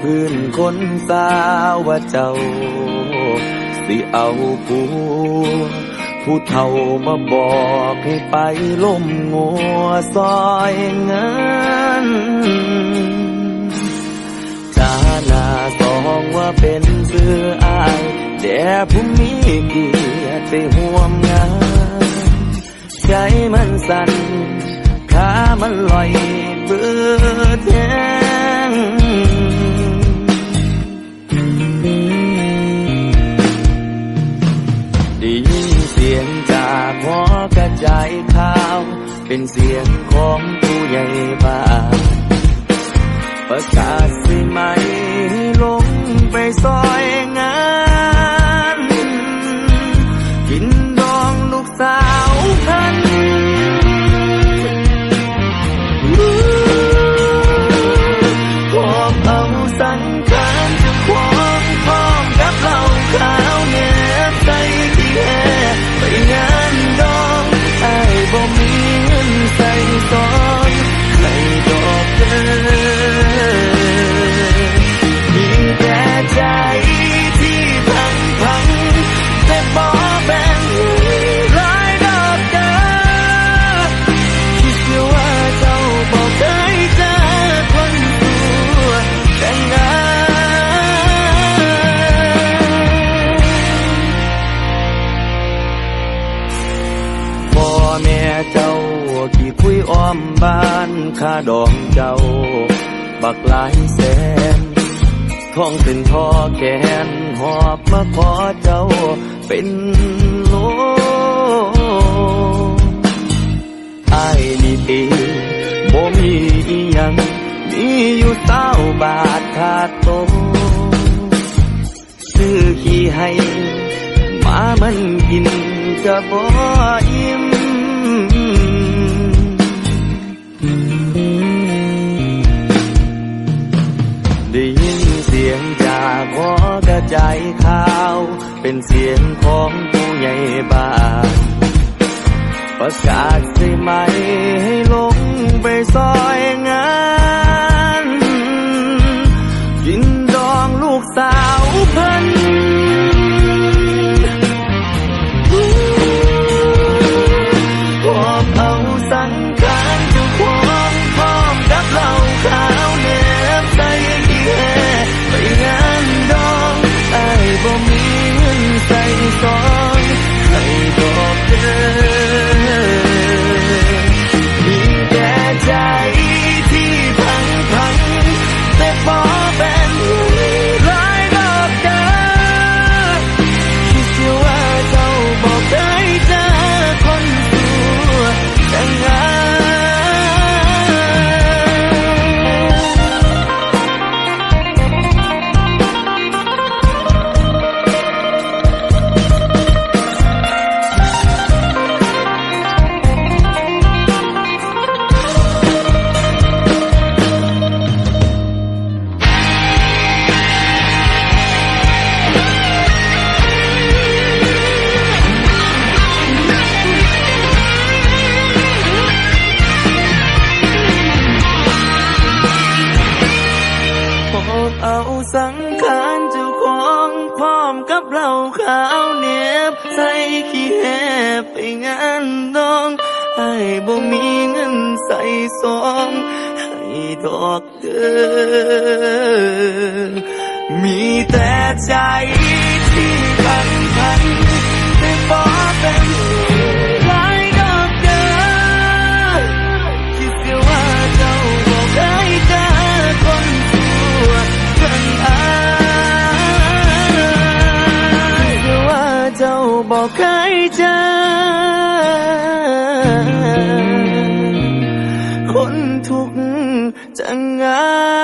พื้นคนสาวว่าเจ้า สิเอาผัวผู้เฒ่ามาบอกให้ไปล้มงัวซอยเงินจานาสองว่าเป็นเสื้ออายแต่ผู้มีเกียรติไปห่วมงาน ใจมันสั่นขามันลอยเบื่อแท้ เป็นเสียงของผู้ใหญ่บ้านประกาศสิไหมให้ลงไปซอยงาน กินดองลูกสาวพันพอเอาสังขารจะควงพร้อมกับเหล้าขาวเน็บใส่ที่แห่ไปงานดองไอ้บ่มี ใส่ซองให้ดอกเดินมีแต่ใจที่พังพังแต่บ่แบ่งให้หลายดอกเดินคิดเสียว่าเจ้าบอกเคยเจอคนตัวแต่งงานพ่อแม่เจ้า ที่คุยอ้อมบ้านค่าดองเจ้า บักหลายแสนท้องขึ้นทอแขนหอบมาขอเจ้าเป็นโลไอ้นี่เองบ่มีอีหยังมีอยู่เต้าบาทขาดโตซื้อขี้ให้หมามันกินก็บ่อิ่ม จากหอกระจายข่าว เป็นเสียงของผู้ใหญ่บ้านประกาศใช่ไหมให้ลงไปซ้อ อบเอาสังขารเจ้าของพร้อมกับเหล้าขาวเน็บใส่ขี้แหบไปงานดองให้บ่มีเงินใส่ซองให้ดอกเดินมีแต่ใจ ทุกข์จังงา